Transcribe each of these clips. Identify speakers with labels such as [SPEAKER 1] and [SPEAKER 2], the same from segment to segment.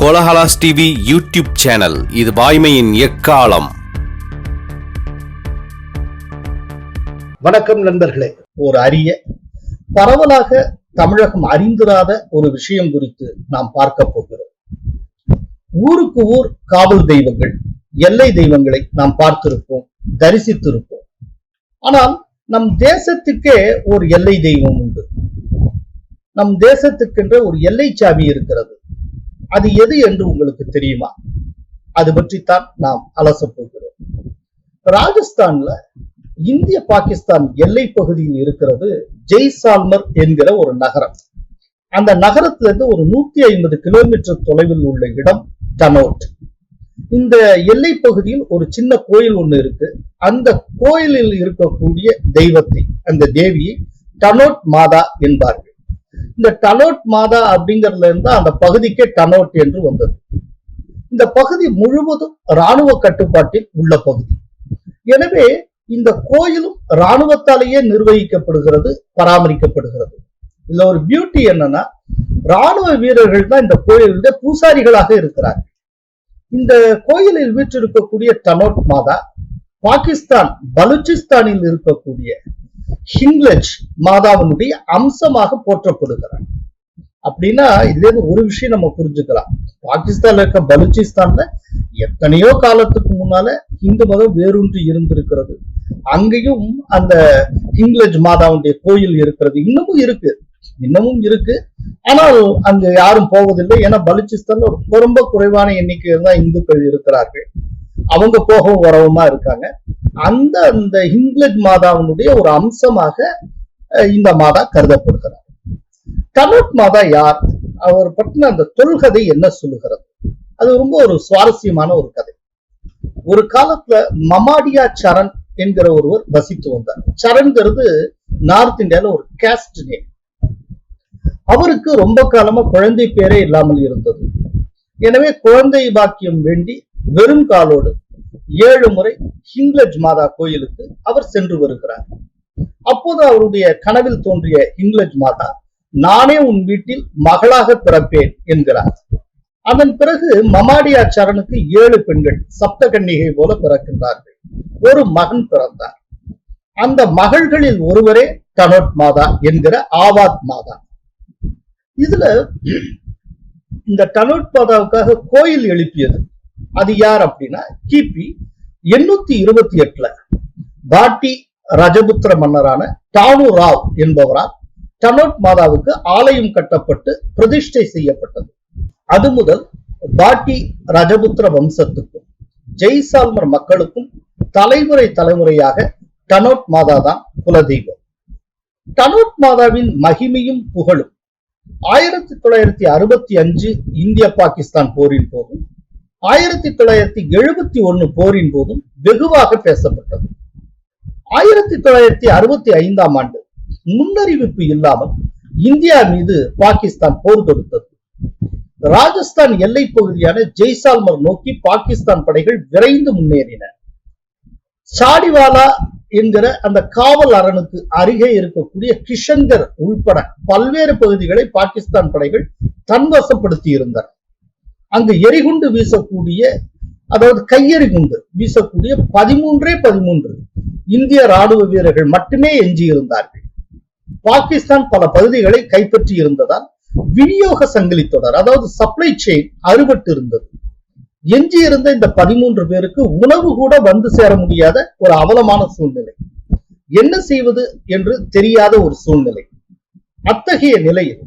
[SPEAKER 1] Kolahalas TV YouTube channel. இது வாய்மையின் எக்காலம்.
[SPEAKER 2] வணக்கம் நண்பர்களே. ஒரு அரிய பரவலாக தமிழகம் அறிந்திராத ஒரு விஷயம் குறித்து நாம் பார்க்க போகிறோம். ஊருக்கு ஊர் காவல் தெய்வங்கள் எல்லை தெய்வங்களை நாம் பார்த்திருப்போம் தரிசித்திருப்போம். ஆனால் நம் தேசத்துக்கே ஒரு எல்லை தெய்வம் உண்டு. நம் தேசத்துக்கென்ற ஒரு எல்லை சாவி இருக்கிறது. அது எது என்று உங்களுக்கு தெரியுமா? அது பற்றித்தான் நாம் அலசப் போகிறோம். ராஜஸ்தான்ல இந்திய பாகிஸ்தான் எல்லை பகுதியில் இருக்கிறது ஜெய்சால்மர் என்கிற ஒரு நகரம். அந்த நகரத்திலிருந்து ஒரு நூத்தி ஐம்பது கிலோமீட்டர் தொலைவில் உள்ள இடம் டனோட் இந்த எல்லை பகுதியில் ஒரு சின்ன கோயில் ஒண்ணு இருக்கு. அந்த கோயிலில் இருக்கக்கூடிய தெய்வத்தை அந்த தேவியை டனோட் மாதா என்பார்கள். இந்த டனோட் மாதா அப்படிங்கிறதுல இருந்து அந்த பகுதிக்கே டனோட் என்று வந்தது. இந்த பகுதி முழுவதும் இராணுவ கட்டுப்பாட்டில் உள்ள பகுதி. எனவே இந்த கோயிலும் இராணுவத்தாலேயே நிர்வகிக்கப்படுகிறது பராமரிக்கப்படுகிறது. இதுல ஒரு பியூட்டி என்னன்னா ராணுவ வீரர்கள் தான் இந்த கோயிலுடைய பூசாரிகளாக இருக்கிறார் இந்த கோயிலில் வீற்றிருக்கக்கூடிய டனோட் மாதா பாகிஸ்தான் பலுச்சிஸ்தானில் இருக்கக்கூடிய ஹிங்லஜ் மாதாவினுடைய அம்சமாக போற்றப்படுகிறார். அப்படின்னா இதுல இருந்து ஒரு விஷயம் நம்ம புரிஞ்சுக்கலாம். பாகிஸ்தான்ல இருக்க பலுச்சிஸ்தான்ல எத்தனையோ காலத்துக்கு முன்னால இந்து மதம் வேறொன்று இருந்திருக்கிறது. அங்கேயும் அந்த ஹிங்லஜ் மாதாவுடைய கோயில் இருக்கிறது. இன்னமும் இருக்கு. இன்னமும் இருக்கு. ஆனால் அங்க யாரும் போவதில்லை. ஏன்னா பலுச்சிஸ்தான்ல ரொம்ப ரொம்ப குறைவான எண்ணிக்கையில் தான் இந்துக்கள் இருக்கிறார்கள். அவங்க போகவும் வரவுமா இருக்காங்க. அந்த அந்த இங்கிலீஷ் மாதாவினுடைய ஒரு அம்சமாக இந்த மாதா கருதப்படுகிறார். தமிழ் மாதா யார்? அவர் பற்றின அந்த தொல்கதை என்ன சொல்லுகிறது? அது ரொம்ப ஒரு சுவாரஸ்யமான ஒரு கதை. ஒரு காலத்துல மமாடியா சரண் என்கிற ஒருவர் வசித்து வந்தார். சரண்ங்கிறது நார்த் இந்தியால ஒரு கேஸ்ட் நேம். அவருக்கு ரொம்ப காலமா குழந்தை பேரே இல்லாமல் இருந்தது. எனவே குழந்தை பாக்கியம் வேண்டி வெறும் காலோடு ஏழு முறை ஹிங்லஜ் மாதா கோயிலுக்கு அவர் சென்று வருகிறார். அப்போது அவருடைய கனவில் தோன்றிய ஹிங்லஜ் மாதா நானே உன் வீட்டில் மகளாக பிறப்பேன் என்கிறார். அதன் பிறகு மமாடியா சரணுக்கு ஏழு பெண்கள் சப்த கன்னிகை போல பிறக்கின்றார்கள். ஒரு மகன் பிறந்தார். அந்த மகள்களில் ஒருவரே கனோட் மாதா என்கிற ஆவாத் மாதா. இதுல இந்த டனோட் மாதாவுக்காக கோயில் எழுப்பியது அது யார் அப்படின்னா கிபி எண்ணூத்தி இருபத்தி எட்டுல பாட்டி ரஜபுத்திர மன்னரான டானு ராவ் என்பவரால் டனோட் மாதாவுக்கு ஆலயம் கட்டப்பட்டு பிரதிஷ்டை செய்யப்பட்டது. அது முதல் பாட்டி ரஜபுத்திர வம்சத்துக்கும் ஜெய்சால்மர் மக்களுக்கும் தலைமுறை தலைமுறையாக டனோட் மாதா தான் குலதெய்வம். டனோட் மாதாவின் மகிமையும் புகழும். ஆயிரத்தி தொள்ளாயிரத்தி அறுபத்தி அஞ்சு இந்திய பாகிஸ்தான் போரின் போதும் ஆயிரத்தி தொள்ளாயிரத்தி எழுபத்தி ஒன்னு போரின் போதும் வெகுவாக பேசப்பட்டது. ஆயிரத்தி தொள்ளாயிரத்தி அறுபத்தி ஐந்தாம் ஆண்டு முன்னறிவிப்பு இல்லாமல் இந்தியா மீது பாகிஸ்தான் போர் தொடுத்தது. ராஜஸ்தான் எல்லை பகுதியான ஜெய்சால்மர் நோக்கி பாகிஸ்தான் படைகள் விரைந்து முன்னேறின. சாடிவாலா என்கிற அந்த காவல் அரணுக்கு அருகே இருக்கக்கூடிய கிஷன்கர் உள்பட பல்வேறு பகுதிகளை பாகிஸ்தான் படைகள் தன்வசப்படுத்தி இருந்தன அங்கு எரிகுண்டு வீசக்கூடிய அதாவது கையெறி குண்டு வீசக்கூடிய பதிமூன்றே பதிமூன்று இந்திய ராணுவ வீரர்கள் மட்டுமே எஞ்சி இருந்தார்கள் பாகிஸ்தான் பல பகுதிகளை கைப்பற்றி இருந்ததால் விநியோக சங்கிலி தொடர் அதாவது சப்ளை செயின் அறுபட்டு இருந்தது எஞ்சி இருந்த இந்த பதிமூன்று பேருக்கு உணவு கூட வந்து சேர முடியாத ஒரு அவலமான சூழ்நிலை. என்ன செய்வது என்று தெரியாத ஒரு சூழ்நிலை. அத்தகைய நிலையில்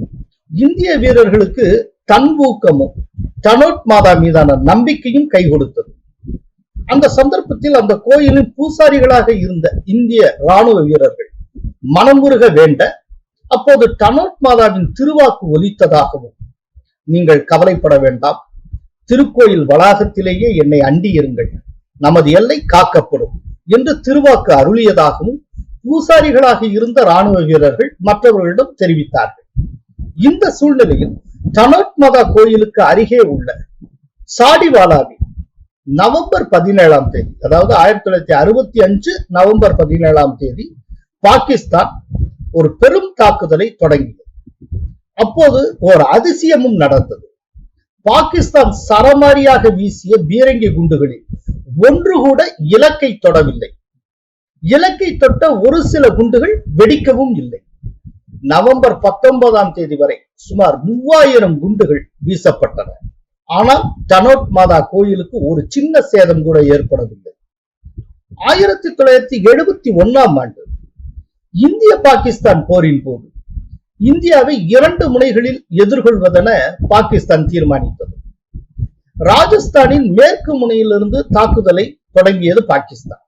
[SPEAKER 2] இந்திய வீரர்களுக்கு தன்வூக்கமும் டனோட் மாதா மீதான நம்பிக்கையும் கை கொடுத்தது. அந்த சந்தர்ப்பத்தில் அந்த கோயிலின் பூசாரிகளாக இருந்த இந்திய ராணுவ வீரர்கள் மனமுருக வேண்ட அப்போது டனோட் மாதாவின் திருவாக்கு ஒலித்ததாகவும் நீங்கள் கவலைப்பட வேண்டாம். திருக்கோயில் வளாகத்திலேயே என்னை அண்டி இருங்கள் நமது எல்லை காக்கப்படும் என்று திருவாக்கு அருளியதாகவும் பூசாரிகளாக இருந்த ராணுவ வீரர்கள் மற்றவர்களிடம் தெரிவித்தார்கள். இந்த சூழ்நிலையில் தனோத்மதா கோயிலுக்கு அருகே உள்ள சாடிவாலாவில் நவம்பர் பதினேழாம் தேதி அதாவது ஆயிரத்தி தொள்ளாயிரத்தி அறுபத்தி அஞ்சு நவம்பர் பதினேழாம் தேதி பாகிஸ்தான் ஒரு பெரும் தாக்குதலை தொடங்கியது. அப்போது ஒரு அதிசயமும் நடந்தது. பாகிஸ்தான் சரமாரியாக வீசிய பீரங்கி குண்டுகளில் ஒன்று கூட இலக்கை தொடவில்லை. இலக்கை தொட்ட ஒரு சில குண்டுகள் வெடிக்கவும் இல்லை. நவம்பர் பத்தொன்பதாம் தேதி வரை சுமார் மூவாயிரம் குண்டுகள் வீசப்பட்டன. ஆனால் டனோட் மாதா கோயிலுக்கு ஒரு சின்ன சேதம் கூட ஏற்படவில்லை. ஆயிரத்தி தொள்ளாயிரத்தி எழுபத்தி ஒன்னாம் ஆண்டு இந்திய பாகிஸ்தான் போரின் போது இந்தியாவை இரண்டு முனைகளில் எதிர்கொள்வதென பாகிஸ்தான் தீர்மானித்தது. ராஜஸ்தானின் மேற்கு முனையிலிருந்து தாக்குதலை தொடங்கியது பாகிஸ்தான்.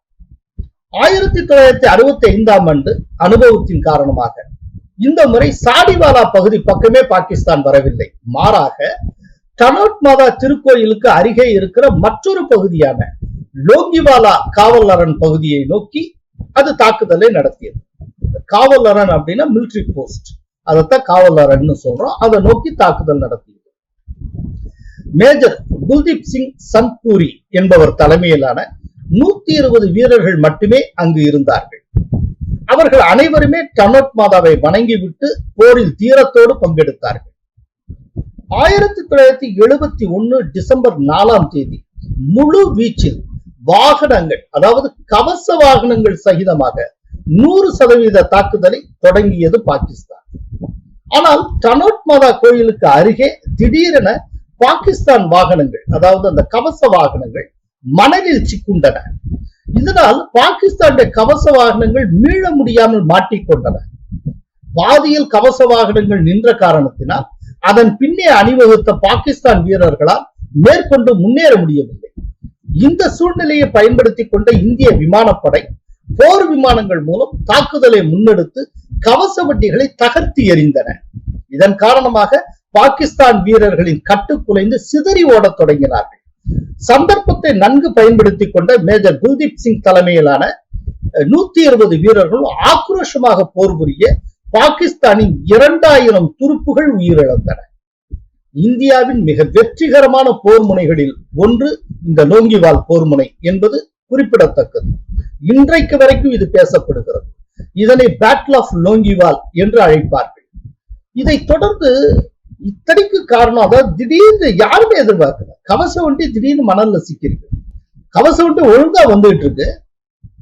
[SPEAKER 2] ஆயிரத்தி தொள்ளாயிரத்தி அறுபத்தி ஐந்தாம் ஆண்டு அனுபவத்தின் காரணமாக இந்த முறை சாடிவாலா பகுதி பக்கமே பாகிஸ்தான் வரவில்லை. மாறாக கனோட் மாதா திருக்கோயிலுக்கு அருகே இருக்கிற மற்றொரு பகுதியான லோங்கிவாலா காவல் அரண் பகுதியை நோக்கி அது தாக்குதலை நடத்தியது. காவல் அரண் அப்படின்னா மிலிட்டரி போஸ்ட் அதைத்தான் காவல் அரண்னு சொல்றோம். அதை நோக்கி தாக்குதல் நடத்தியது. மேஜர் குல்தீப் சிங் சந்த்பூரி என்பவர் தலைமையிலான நூத்தி இருபது வீரர்கள் மட்டுமே அங்கு இருந்தார்கள். அவர்கள் அனைவருமே டனோட் மாதாவை வணங்கிவிட்டு போரில் தீரத்தோடு பங்கெடுத்தார்கள். ஆயிரத்தி தொள்ளாயிரத்தி எழுபத்தி ஒன்னு டிசம்பர் நாலாம் தேதி முழு வீச்சில் வாகனங்கள் அதாவது கவச வாகனங்கள் சகிதமாக நூறு சதவீத தாக்குதலை தொடங்கியது பாகிஸ்தான். ஆனால் டனோட் மாதா கோயிலுக்கு அருகே திடீரென பாகிஸ்தான் வாகனங்கள் அதாவது அந்த கவச வாகனங்கள் மணலில் சிக்குண்டன. இதனால் பாகிஸ்தானுடைய கவச வாகனங்கள் மீள முடியாமல் மாட்டிக்கொண்டன. பாதியில் கவச வாகனங்கள் நின்ற காரணத்தினால் அதன் பின்னே அணிவகுத்த பாகிஸ்தான் வீரர்களால் மேற்கொண்டு முன்னேற முடியவில்லை. இந்த சூழ்நிலையை பயன்படுத்திக் கொண்ட இந்திய விமானப்படை போர் விமானங்கள் மூலம் தாக்குதலை முன்னெடுத்து கவச வண்டிகளை தகர்த்து எறிந்தன. இதன் காரணமாக பாகிஸ்தான் வீரர்களின் கட்டு குலைந்து சிதறி ஓடத் தொடங்கினார்கள். சந்தர்ப்பத்தை நன்கு பயன்படுத்தி கொண்ட மேஜர் குல்தீப் சிங் தலைமையிலான நூத்தி இருபது வீரர்கள் ஆக்ரோஷமாக போர் புரிய பாகிஸ்தானின் இரண்டாயிரம் துருப்புகள் உயிரிழந்தன. இந்தியாவின் மிக வெற்றிகரமான போர் முனைகளில் ஒன்று இந்த லோங்கிவால் போர் முனை என்பது குறிப்பிடத்தக்கது. இன்றைக்கு வரைக்கும் இது பேசப்படுகிறது. இதனை பேட்டில் ஆஃப் லோங்கிவால் என்று அழைப்பார்கள். இதை தொடர்ந்து இத்தனைக்கு காரணம் அதாவது திடீர்னு யாருமே எதிர்பார்க்கல. கவச வண்டி திடீர்னு மணல்ல சிக்கிருக்கு கவச வண்டி ஒழுங்கா வந்துட்டு இருக்கு.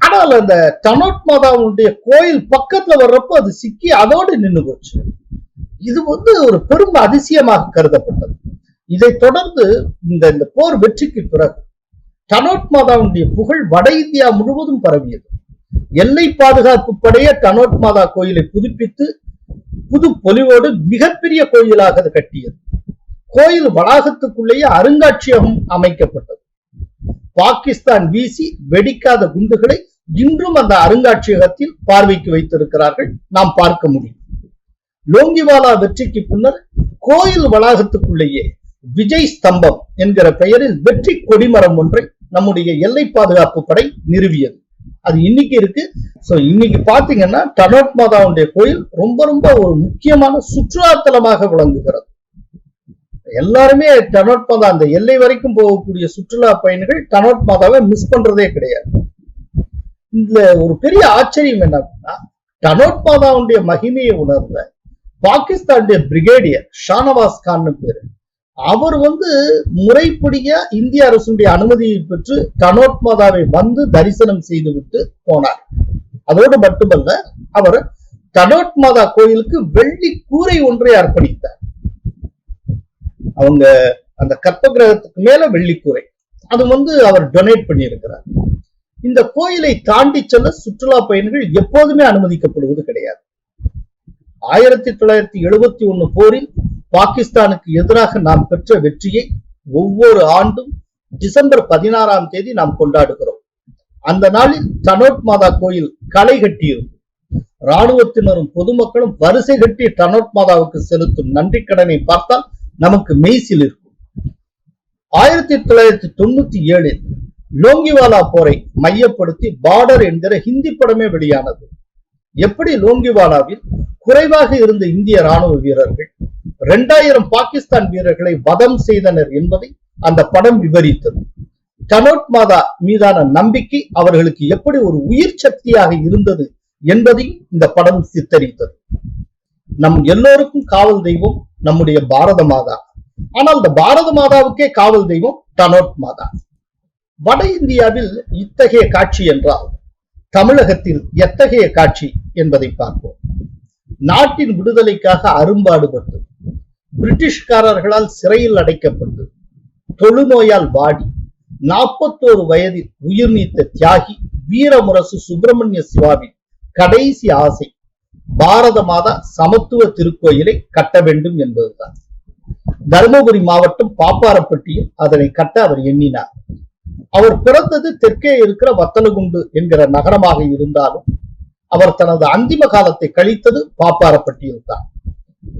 [SPEAKER 2] ஆனால் அந்த டனோட் மாதாவுடைய கோயில் பக்கத்துல வர்றப்போ அது சிக்கி அதோடு நின்று போச்சு. இது வந்து ஒரு பெரும் அதிசயமாக கருதப்பட்டது. இதை தொடர்ந்து இந்த இந்த போர் வெற்றிக்கு பிறகு டனோட் மாதாவுடைய புகழ் வட இந்தியா முழுவதும் பரவியது. எல்லை பாதுகாப்பு படைய டனோட் மாதா கோயிலை புதுப்பித்து புது பொலிவோடு மிகப்பெரிய கோயிலாக அது கட்டியது. கோயில் வளாகத்துக்குள்ளேயே அருங்காட்சியகம் அமைக்கப்பட்டது. பாகிஸ்தான் வீசி வெடிக்காத குண்டுகளை இன்றும் அந்த அருங்காட்சியகத்தில் பார்வைக்கு வைத்திருக்கிறார்கள். நாம் பார்க்க முடியும். லோங்கிவாலா வெற்றிக்கு பின்னர் கோயில் வளாகத்துக்குள்ளேயே விஜய் ஸ்தம்பம் என்கிற பெயரில் வெற்றி கொடிமரம் ஒன்றை நம்முடைய எல்லை பாதுகாப்பு படை நிறுவியது. அது இன்னைக்கு இருக்கு. சோ இன்னைக்கு பாத்தீங்கன்னா டனோட் மாதாவுடைய கோயில் ரொம்ப ரொம்ப ஒரு முக்கியமான சுற்றுலாத்தலமாக விளங்குகிறது. எல்லாருமே டனோட் மாதா அந்த எல்லை வரைக்கும் போகக்கூடிய சுற்றுலா பயணிகள் டனோட் மாதாவை மிஸ் பண்றதே கிடையாது. இதுல ஒரு பெரிய ஆச்சரியம் என்ன அப்படின்னா டனோட் மாதாவுடைய மகிமையை உணர்ந்த பாகிஸ்தானுடைய பிரிகேடியர் ஷானவாஸ் கான் பேரு. அவர் வந்து முறைப்படியா இந்திய அரசுடைய அனுமதியை பெற்று டனோட் மாதாவை வந்து தரிசனம் செய்து விட்டு போனார். அதோடு மட்டுமல்ல அவர் டனோட் மாதா கோயிலுக்கு வெள்ளி கூரை ஒன்றை அர்ப்பணித்தார். அவங்க அந்த கற்ப கிரகத்துக்கு மேல வெள்ளிக்கூரை அது வந்து அவர் டொனேட் பண்ணியிருக்கிறார். இந்த கோயிலை தாண்டி செல்ல சுற்றுலா பயணிகள் எப்போதுமே அனுமதிக்கப்படுவது கிடையாது. ஆயிரத்தி தொள்ளாயிரத்தி எழுபத்தி ஒண்ணு போரில் பாகிஸ்தானுக்கு எதிராக நாம் பெற்ற வெற்றியை ஒவ்வொரு ஆண்டும் டிசம்பர் பதினாறாம் தேதி நாம் கொண்டாடுகிறோம். அந்த நாளில் டனோட் மாதா கோயில் களை கட்டியிருக்கும் ராணுவத்தினரும் பொதுமக்களும் வரிசை கட்டி டனோட் மாதாவுக்கு செலுத்தும் நன்றி கடனை பார்த்தால் நமக்கு மெய்சில் இருக்கும். ஆயிரத்தி தொள்ளாயிரத்தி தொண்ணூத்தி ஏழில் லோங்கிவாலா போரை மையப்படுத்தி பார்டர் என்கிற ஹிந்தி படமே வெளியானது. எப்படி லோங்கிவாலாவில் குறைவாக இருந்த இந்திய ராணுவ வீரர்கள் இரண்டாயிரம் பாகிஸ்தான் வீரர்களை வதம் செய்தனர் என்பதை அந்த படம் விவரித்தது. கனோட் மாதா மீதான நம்பிக்கை அவர்களுக்கு எப்படி ஒரு உயிர் சக்தியாக இருந்தது என்பதையும் இந்த படம் சித்தரித்தது. நம் எல்லோருக்கும் காவல் தெய்வம் நம்முடைய பாரத மாதா. ஆனால் இந்த பாரத மாதாவுக்கே காவல் தெய்வம் டனோட் மாதா. வட இந்தியாவில் இத்தகைய காட்சி என்றால் தமிழகத்தில் எத்தகைய காட்சி என்பதை பார்ப்போம். நாட்டின் விடுதலைக்காக அரும்பாடுபட்டு பிரிட்டிஷ்காரர்களால் சிறையில் அடைக்கப்பட்டு தொழுநோயால் வாடி நாற்பத்தோரு வயதில் உயிர் நீத்த தியாகி வீரமுரசு சுப்பிரமணிய சிவாவின் கடைசி ஆசை பாரத மாதா சமத்துவ திருக்கோயிலை கட்ட வேண்டும் என்பதுதான். தருமபுரி மாவட்டம் பாப்பாரப்பட்டியில் அதனை கட்ட அவர் எண்ணினார். அவர் பிறந்தது தெற்கே இருக்கிற வத்தலகுண்டு என்கிற நகரமாக இருந்தாலும் அவர் தனது அந்திம காலத்தை கழித்தது பாப்பாரப்பட்டியில் தான்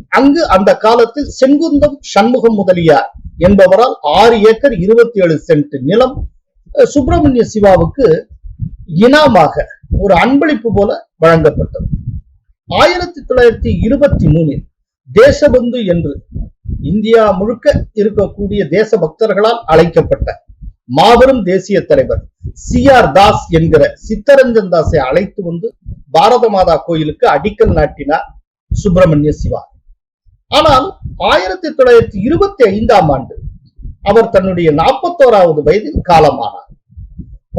[SPEAKER 2] அங்கு அந்த காலத்தில் செங்குந்தம் சண்முகம் முதலியார் என்பவரால் ஆறு ஏக்கர் இருபத்தி ஏழு சென்ட் நிலம் சுப்பிரமணிய சிவாவுக்கு இனாமாக ஒரு அன்பளிப்பு போல வழங்கப்பட்டது. ஆயிரத்தி தொள்ளாயிரத்தி இருபத்தி மூணில் தேசபந்து என்று இந்தியா முழுக்க இருக்கக்கூடிய தேச பக்தர்களால் அழைக்கப்பட்ட மாபெரும் தேசிய தலைவர் சி ஆர் தாஸ் என்கிற சித்தரஞ்சன் தாஸை அழைத்து வந்து பாரத மாதா கோயிலுக்கு அடிக்கல் நாட்டினார் சுப்பிரமணிய சிவா. ஆனால் ஆயிரத்தி தொள்ளாயிரத்தி இருபத்தி ஐந்தாம் ஆண்டு அவர் தன்னுடைய நாற்பத்தோராவது வயதில் காலமானார்.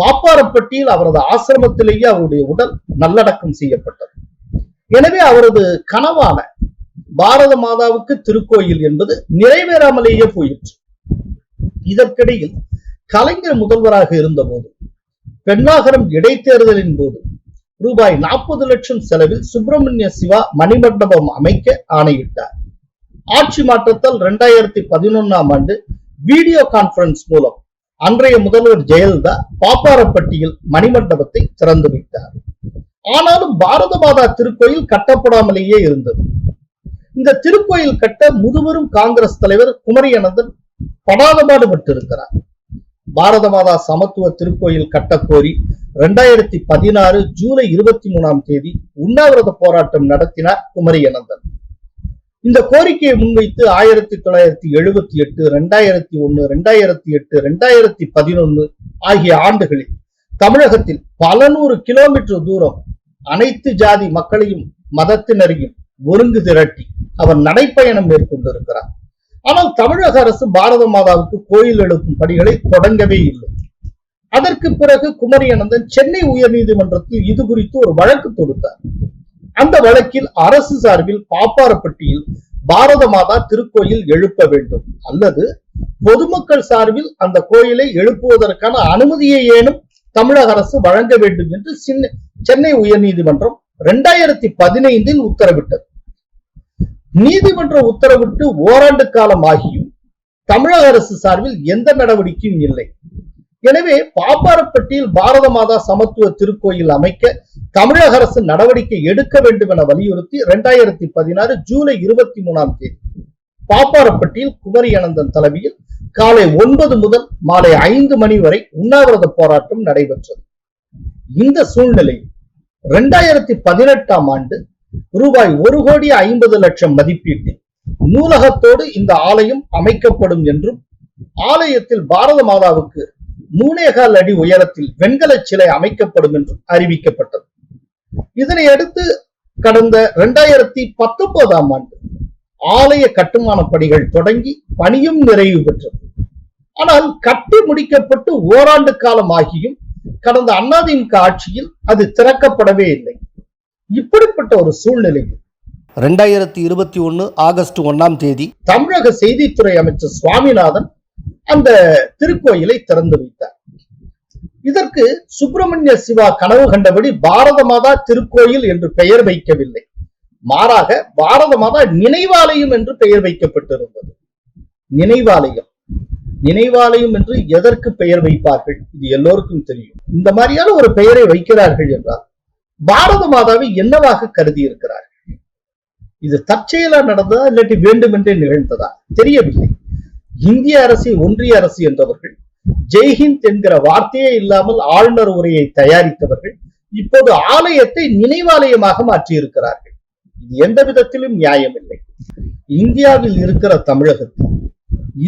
[SPEAKER 2] பாப்பாரப்பட்டியில் அவரது ஆசிரமத்திலேயே அவருடைய உடல் நல்லடக்கம் செய்யப்பட்டது. எனவே அவரது கனவான பாரத மாதாவுக்கு திருக்கோயில் என்பது நிறைவேறாமலேயே போயிற்று. இதற்கிடையில் கலைஞர் முதல்வராக இருந்தபோது பெண்ணாகரம் இடைத்தேர்தலின் போது ரூபாய் நாற்பது லட்சம் செலவில் சுப்பிரமணிய சிவா மணிமண்டபம் அமைக்க ஆணையிட்டார். ஆட்சி மாற்றத்தால் இரண்டாயிரத்தி பதினொன்னாம் ஆண்டு வீடியோ கான்பரன்ஸ் மூலம் அன்றைய முதல்வர் ஜெயலலிதா பாப்பாரப்பட்டியில் மணிமண்டபத்தை திறந்து வைத்தார். ஆனாலும் பாரத மாதா திருக்கோயில் கட்டப்படாமலேயே இருந்தது. இந்த திருக்கோயில் கட்ட முதுபெரும் காங்கிரஸ் தலைவர் குமரி அனந்தன் படாத பாரத மாதா சமத்துவ திருக்கோயில் கட்டக்கோரி ரெண்டாயிரத்தி பதினாறு ஜூலை இருபத்தி மூணாம் தேதி உண்ணாவிரத போராட்டம் நடத்தினார் குமரி அனந்தன் இந்த கோரிக்கையை முன்வைத்து ஆயிரத்தி தொள்ளாயிரத்தி எழுபத்தி எட்டு ரெண்டாயிரத்தி ஒன்னு ரெண்டாயிரத்தி எட்டு ரெண்டாயிரத்தி பதினொன்னு ஆகிய ஆண்டுகளில் தமிழகத்தில் பல நூறு கிலோமீட்டர் தூரம் அனைத்து ஜாதி மக்களையும் மதத்தினரையும் ஒருங்கு திரட்டி அவர் நடைப்பயணம் மேற்கொண்டிருக்கிறார். ஆனால் தமிழக அரசு பாரத மாதாவுக்கு கோயில் எழுப்பும் பணிகளை தொடங்கவே இல்லை. அதற்கு பிறகு குமரி அனந்தன் சென்னை உயர்நீதிமன்றத்தில் இது குறித்து ஒரு வழக்கு தொடுத்தார். அந்த வழக்கில் அரசு சார்பில் பாப்பாரப்பட்டியில் பாரத மாதா திருக்கோயில் எழுப்ப வேண்டும். அல்லது பொதுமக்கள் சார்பில் அந்த கோயிலை எழுப்புவதற்கான அனுமதியை ஏனும் தமிழக அரசு வழங்க வேண்டும் என்று சின்ன- சென்னை உயர்நீதிமன்றம் இரண்டாயிரத்தி பதினைந்தில் உத்தரவிட்டது. நீதிமன்ற உத்தரவிட்டு ஓராண்டு காலம் ஆகியும் தமிழக அரசு சார்பில் எந்த நடவடிக்கையும் இல்லை. எனவே பாப்பாரப்பட்டியில் பாரத மாதா சமத்துவ திருக்கோயில் அமைக்க தமிழக அரசு நடவடிக்கை எடுக்க வேண்டும் என வலியுறுத்தி இரண்டாயிரத்தி பதினாறு ஜூலை இருபத்தி மூணாம் தேதி பாப்பாரப்பட்டியில் குமரி அனந்தன் தலைமையில் காலை ஒன்பது முதல் மாலை ஐந்து மணி வரை உண்ணாவிரத போராட்டம் நடைபெற்றது. இந்த சூழ்நிலையில் இரண்டாயிரத்தி பதினெட்டாம் ஆண்டு ரூபாய் ஒரு கோடி ஐம்பது லட்சம் மதிப்பீட்டில் நூலகத்தோடு இந்த ஆலயம் அமைக்கப்படும் என்றும் ஆலயத்தில் பாரத மாதாவுக்கு மூணேகால் அடி உயரத்தில் வெண்கல சிலை அமைக்கப்படும் என்றும் அறிவிக்கப்பட்டது. இதனை அடுத்து கடந்த இரண்டாயிரத்தி பத்தொன்பதாம் ஆண்டு ஆலய கட்டுமான பணிகள் தொடங்கி பணியும் நிறைவு பெற்றது. ஆனால் கட்டி முடிக்கப்பட்டு ஓராண்டு காலம் ஆகியும் கடந்த அண்ணாதிமுக ஆட்சியில் அது திறக்கப்படவே இல்லை. இப்படிப்பட்ட ஒரு சூழ்நிலையில்
[SPEAKER 3] ரெண்டாயிரத்தி இருபத்தி ஒன்று ஆகஸ்ட் ஒன்றாம் தேதி
[SPEAKER 2] தமிழக செய்தித்துறை அமைச்சர் சுவாமிநாதன் அந்த திருக்கோயிலை திறந்து வைத்தார். இதற்கு சுப்பிரமணிய சிவா கனவு கண்டபடி பாரத மாதா திருக்கோயில் என்று பெயர் வைக்கவில்லை. மாறாக பாரத மாதா நினைவாலயம் என்று பெயர் வைக்கப்பட்டிருந்தது. நினைவாலயம். நினைவாலயம் என்று எதற்கு பெயர் வைப்பார்கள்? இது எல்லோருக்கும் தெரியும். இந்த மாதிரியான ஒரு பெயரை வைக்கிறார்கள் என்றால் பாரத மாதாவை என்னவாக கருதி இருக்கிறார்கள் இது தற்செயலா நடந்ததா இல்லாட்டி வேண்டுமென்றே நிகழ்ந்ததா? தெரியவில்லை. இந்திய அரசு ஒன்றிய அரசு என்றவர்கள் ஜெய்ஹிந்த் என்கிற வார்த்தையே இல்லாமல் ஆளுநர் உரையை தயாரித்தவர்கள் இப்போது ஆலயத்தை நினைவாலயமாக மாற்றியிருக்கிறார்கள். இது எந்த விதத்திலும் நியாயமில்லை. இந்தியாவில் இருக்கிற தமிழகத்தில்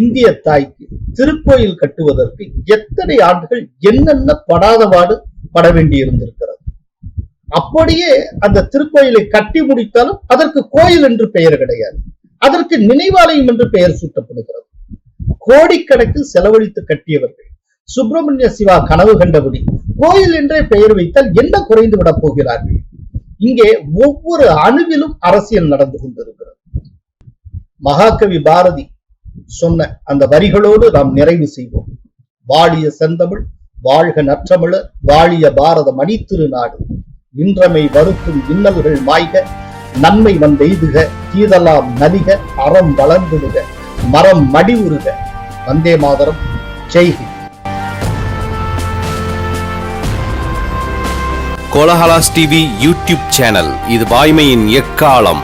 [SPEAKER 2] இந்திய தாய்க்கு திருக்கோயில் கட்டுவதற்கு எத்தனை ஆண்டுகள் என்னென்ன படாதபாடு பட வேண்டியிருந்திருக்கிறது? அப்படியே அந்த திருக்கோயிலை கட்டி முடித்தாலும் அதற்கு கோயில் என்று பெயர் கிடையாது. அதற்கு நினைவாலயம் என்று பெயர் சூட்டப்படுகிறது. கோடிக்கணக்கில் செலவழித்து கட்டியவர்கள். சுப்பிரமணிய சிவா கனவு கண்டபடி கோயில் என்றே பெயர் வைத்தால் என்ன குறைந்து விடப் போகிறார்கள்? இங்கே ஒவ்வொரு அணுவிலும் அரசியல் நடந்து கொண்டிருக்கிறது. மகாகவி பாரதி சொன்ன அந்த வரிகளோடு நாம் நிறைவு செய்வோம். வாழிய செந்தமிழ் வாழ்க நற்றமிழர் வாழிய பாரத மணித்திருநாடு இன்றமை வருத்தும் இன்னல்கள் மாய்க நன்மை வந்தெய்துக தீதலாம் நலிக அறம் வளர்ந்துடுக மரம் மடிவுறுக. வந்தே மாதரம். ஜெய்ஹிந்த்.
[SPEAKER 1] கோலஹலாஸ் டிவி யூடியூப் சேனல் இது வாய்மையின் எக்காலம்?